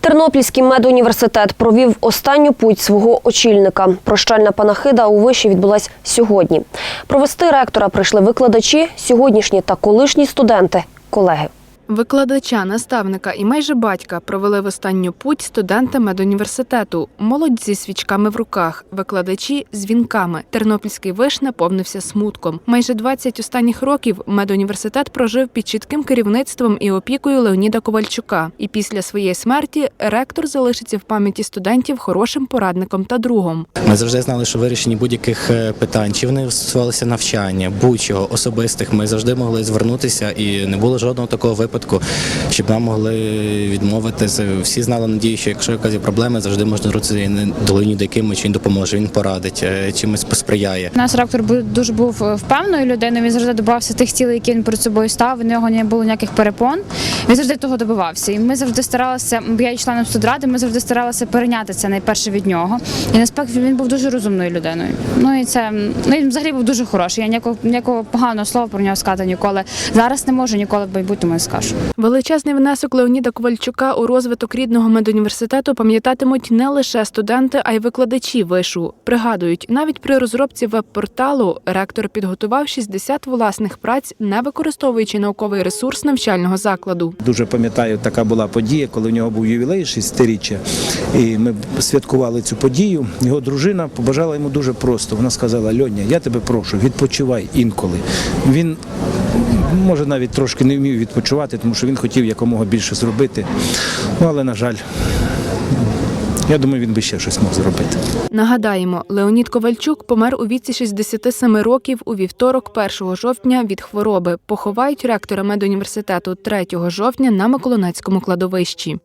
Тернопільський медуніверситет провів останню путь свого очільника. Прощальна панахида у виші відбулась сьогодні. Провести ректора прийшли викладачі, сьогоднішні та колишні студенти, колеги. Викладача, наставника і майже батька провели в останню путь студенти медуніверситету. Молодь зі свічками в руках, викладачі з вінками. Тернопільський виш наповнився смутком. Майже 20 останніх років медуніверситет прожив під чітким керівництвом і опікою Леоніда Ковальчука. І після своєї смерті ректор залишиться в пам'яті студентів хорошим порадником та другом. Ми завжди знали, що вирішення будь-яких е, питань, чи вони стосувалися навчання, будь-чого особистих, ми завжди могли звернутися, і не було жодного такого випадку, щоб нам могли відмовитися. Всі знали надію, що якщо якась проблеми, завжди можна звернутися до Леоніда Якимовича, він допоможе, він порадить, е, чимось посприяє. Наш ректор дуже був е, впевненою людиною. Він завжди добався тих цілей, які він перед собою став. У нього не було ніяких перепон. Він завжди того добивався. І ми завжди старалися. Я є членом студради. Ми завжди старалися перейняти це найперше від нього. І насправді він був дуже розумною людиною. Ну і це ну, він взагалі був дуже хороший. Я ніякого ніякого поганого слова про нього сказати ніколи. Зараз не можу, ніколи в майбутньому скажу. Величезний внесок Леоніда Ковальчука у розвиток рідного медуніверситету пам'ятатимуть не лише студенти, а й викладачі вишу. Пригадують, навіть при розробці веб-порталу ректор підготував 60 власних праць, не використовуючи науковий ресурс навчального закладу. Дуже пам'ятаю, така була подія, коли в нього був ювілей шестиріччя, і ми святкували цю подію. Його дружина побажала йому дуже просто. Вона сказала: Льоня, я тебе прошу, відпочивай інколи. Він може навіть трошки не вмів відпочивати, тому що він хотів якомога більше зробити. Ну але на жаль, я думаю, він би ще щось мог зробити. Нагадаємо, Леонід Ковальчук помер у віці 67 років у вівторок, 1 жовтня від хвороби. Поховають ректора медуніверситету 3 жовтня на Миколинецькому кладовищі.